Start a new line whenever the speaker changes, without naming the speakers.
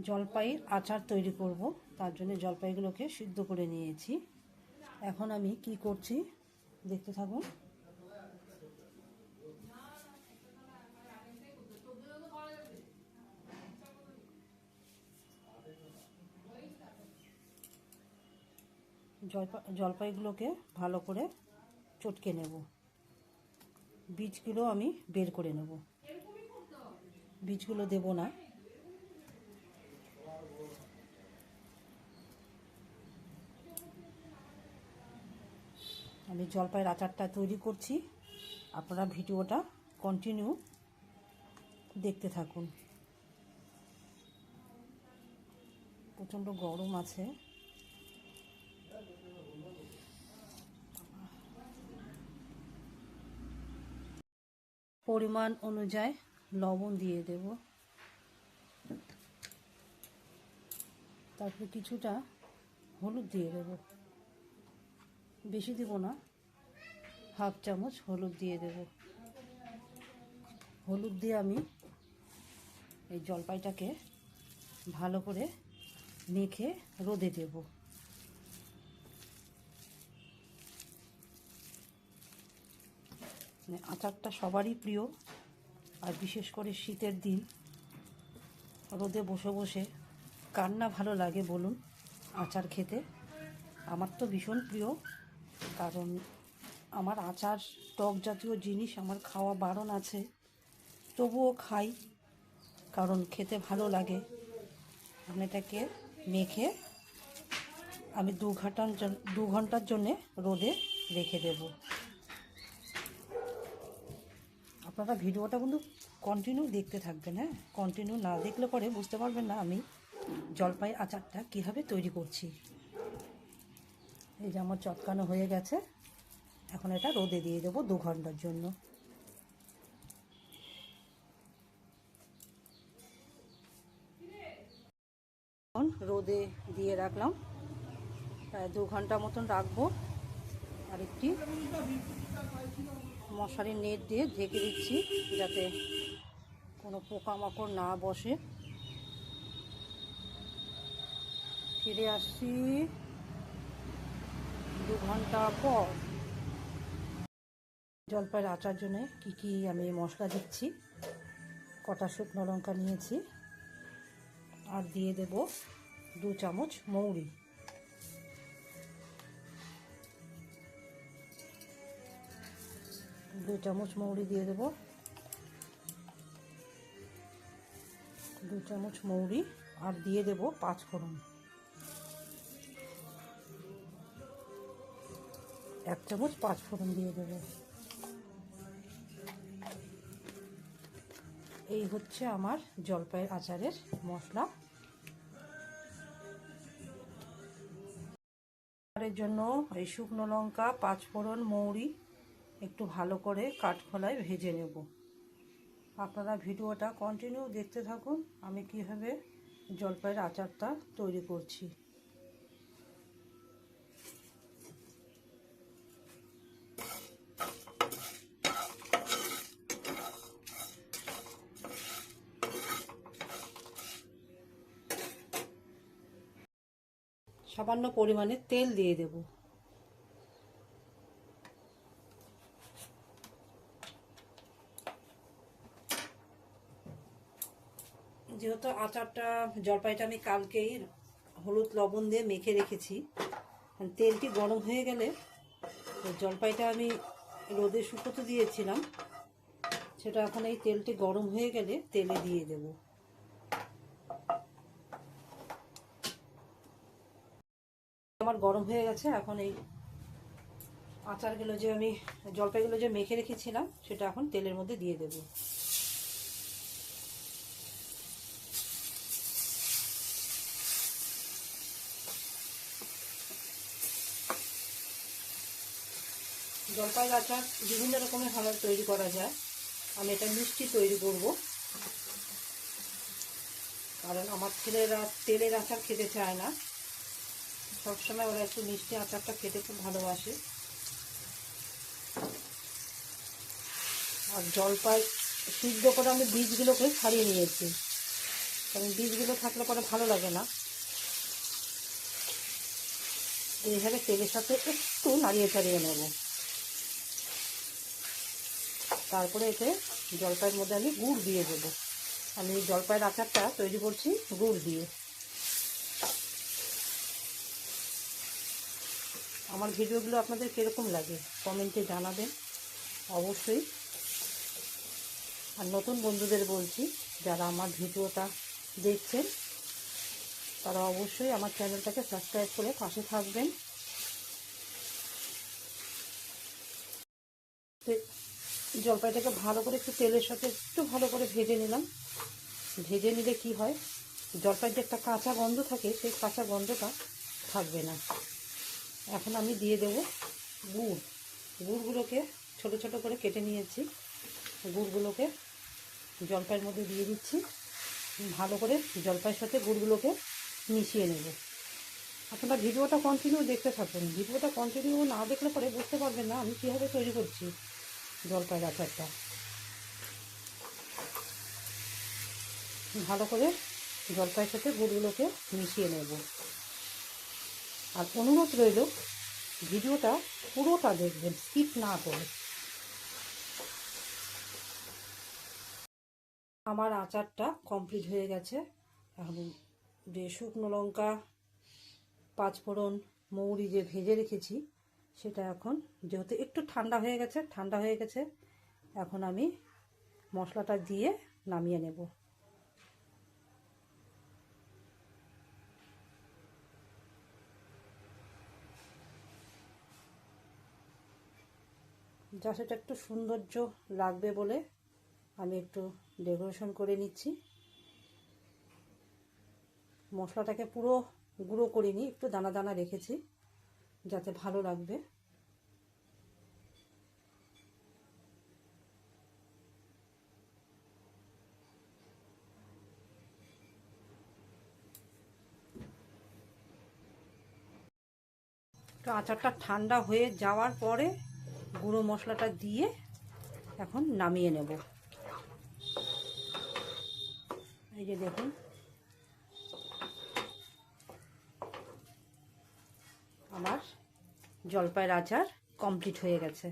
জলপাইয়ের আচার তৈরি করব। তার জন্য জলপাইগুলোকে সিদ্ধ করে নিয়েছি। এখন আমি কি করছি দেখতে থাকুন। জলপাই জলপাইগুলোকে ভালো করে চটকে নেব। বীজগুলো আমি বের করে নেব। বীজগুলো দেব না। আমি জলপাইয়ের আচারটা তৈরি করছি। আপনারা ভিডিওটা কন্টিনিউ দেখতে থাকুন। প্রচণ্ড গরম আছে। পরিমাণ অনুযায়ী লবণ দিয়ে দেব। তারপর কিছুটা হলুদ দিয়ে দেব। বেশি দেব না। হাফ চামচ হলুদ দিয়ে দেব। হলুদ দিয়ে আমি এই জলপাইটাকে ভালো করে মেখে রোদে দেব। মানে আচারটা সবারই প্রিয়। আর বিশেষ করে শীতের দিন রোদে বসে বসে কার না ভালো লাগে বলুন, আচার খেতে। আমার তো ভীষণ প্রিয়, কারণ আমার আচার, টক জাতীয় জিনিস আমার খাওয়া বারণ আছে। তবুও খাই, কারণ খেতে ভালো লাগে। আমি এটাকে মেখে আমি দু ঘণ্টার দু ঘণ্টার জন্যে রোদে রেখে দেব। আপনারা ভিডিওটা কিন্তু কন্টিনিউ দেখতে থাকবেন হ্যাঁ? কন্টিনিউ না দেখলে পরে বুঝতে পারবেন না আমি জলপাই আচারটা কীভাবে তৈরি করছি। এই যে আমার চটকানো হয়ে গেছে। এখন এটা রোদে দিয়ে দেবো দু ঘণ্টার জন্য। রোদে দিয়ে রাখলাম। প্রায় দু ঘণ্টা মতন রাখব। আর একটি মশারির নেট দিয়ে ঢেকে দিচ্ছি যাতে কোনো পোকামাকড় না বসে। ফিরে আসছি দু ঘণ্টা পর। জলপাইয়ের আচার জন্য কী কী আমি মশলা দিচ্ছি, কটা শুকনো লঙ্কা নিয়েছি, আর দিয়ে দেব দু চামচ মৌরি। দু চামচ মৌরি দিয়ে দেব। দু চামচ মৌরি, আর দিয়ে দেব পাঁচ ফোড়ন এক চামচ পাঁচ ফোড়ন দিয়ে দেব। এই হচ্ছে আমার জলপাইয়ের আচারের মশলা। আচারের জন্য এই শুকনো লঙ্কা পাঁচ ফোড়ন মৌরি একটু ভালো করে কাঠখোলায় ভেজে নেব। আপনারা ভিডিওটা কন্টিনিউ দেখতে থাকুন, আমি কীভাবে জলপাইয়ের আচারটা তৈরি করছি। সামান্য পরিমাণে তেল দিয়ে দেব। যেহেতু আচারটা, জলপাইটা আমি কালকেই হলুদ লবণ দিয়ে মেখে রেখেছি তেলটি গরম হয়ে গেলে জলপাইটা আমি রোদে শুকোতে দিয়েছিলাম, সেটা এখন এই তেলটি গরম হয়ে গেলে তেলে দিয়ে দেবো। আমার গরম হয়ে গেছে, এখন এই আচারগুলো যে আমি, জলপাইগুলো যে মেখে রেখেছিলাম, সেটা এখন তেলের মধ্যে দিয়ে দেব। জলপাই আচার বিভিন্ন রকমের ভাবে তৈরি করা যায়। আমি এটা মিষ্টি তৈরি করব। কারণ আমার ছেলেরা তেলের আচার খেতে চায় না। সবসময় ওরা একটু মিষ্টি আচারটা খেতে খুব ভালোবাসে। আর জলপাই সিদ্ধ করে আমি বীজগুলোকে ছাড়িয়ে নিয়েছি। কারণ বীজগুলো থাকলে পরে ভালো লাগে না। এইভাবে তেলের সাথে একটু নাড়িয়ে চাড়িয়ে নেব। তারপরে এতে জলপাইয়ের মধ্যে আমি গুড় দিয়ে দেবো। আমি জলপাইয়ের আচারটা তৈরি করছি গুড় দিয়ে। আমার ভিডিওগুলো আপনাদের কীরকম লাগে? কমেন্টে জানাবেন, অবশ্যই। আর নতুন বন্ধুদের বলছি, যারা আমার ভিডিওটা দেখছেন, তারা অবশ্যই আমার চ্যানেলটাকে সাবস্ক্রাইব করে পাশে থাকবেন। জলপাইটাকে ভালো করে একটু তেলের সাথে একটু ভালো করে ভেজে নিলাম। ভেজে নিলে কি হয়? জলপাইয়ের একটা কাঁচা গন্ধ থাকে, সেই কাঁচা গন্ধটা থাকবে না। এখন আমি দিয়ে দেব গুড়। গুড়গুলোকে ছোট ছোট করে কেটে নিয়েছি। গুড়গুলোকে জলপাইয়ের মধ্যে দিয়ে দিচ্ছি। ভালো করে জলপাইয়ের সাথে গুড়গুলোকে মিশিয়ে নেব। আপনারা ভিডিওটা কন্টিনিউ দেখতে থাকুন। ভিডিওটা কন্টিনিউ না দেখলে পরে বুঝতে পারবেন না আমি কীভাবে তৈরি করছি জলপাইয়ের আচারটা। ভালো করে জলপাইয়ের সাথে গুড়গুলোকে মিশিয়ে নেব। আর অনুরোধ রইল, ভিডিওটা পুরোটা দেখবেন স্কিপ না করে। আমার আচারটা কমপ্লিট হয়ে গেছে। এখন যে শুকনো লঙ্কা, পাঁচফোড়ন, মৌরি যে ভেজে রেখেছি, সেটা এখন যেহেতু একটু ঠান্ডা হয়ে গেছে, ঠান্ডা হয়ে গেছে, এখন আমি মশলাটা দিয়ে নামিয়ে নেব। যা সেটা একটু সৌন্দর্য লাগবে বলে আমি একটু ডেকোরেশন করে নিচ্ছি। মশলাটাকে পুরো গুঁড়ো করিনি, একটু দানা দানা রেখেছি যাতে ভালো লাগবে। তো আচারটা ঠান্ডা হয়ে যাওয়ার পরে গুঁড়ো মশলাটা দিয়ে এখন নামিয়ে নেব। এই যে দেখুন। আমার জলপাইয়ের আচার কমপ্লিট হয়ে গেছে।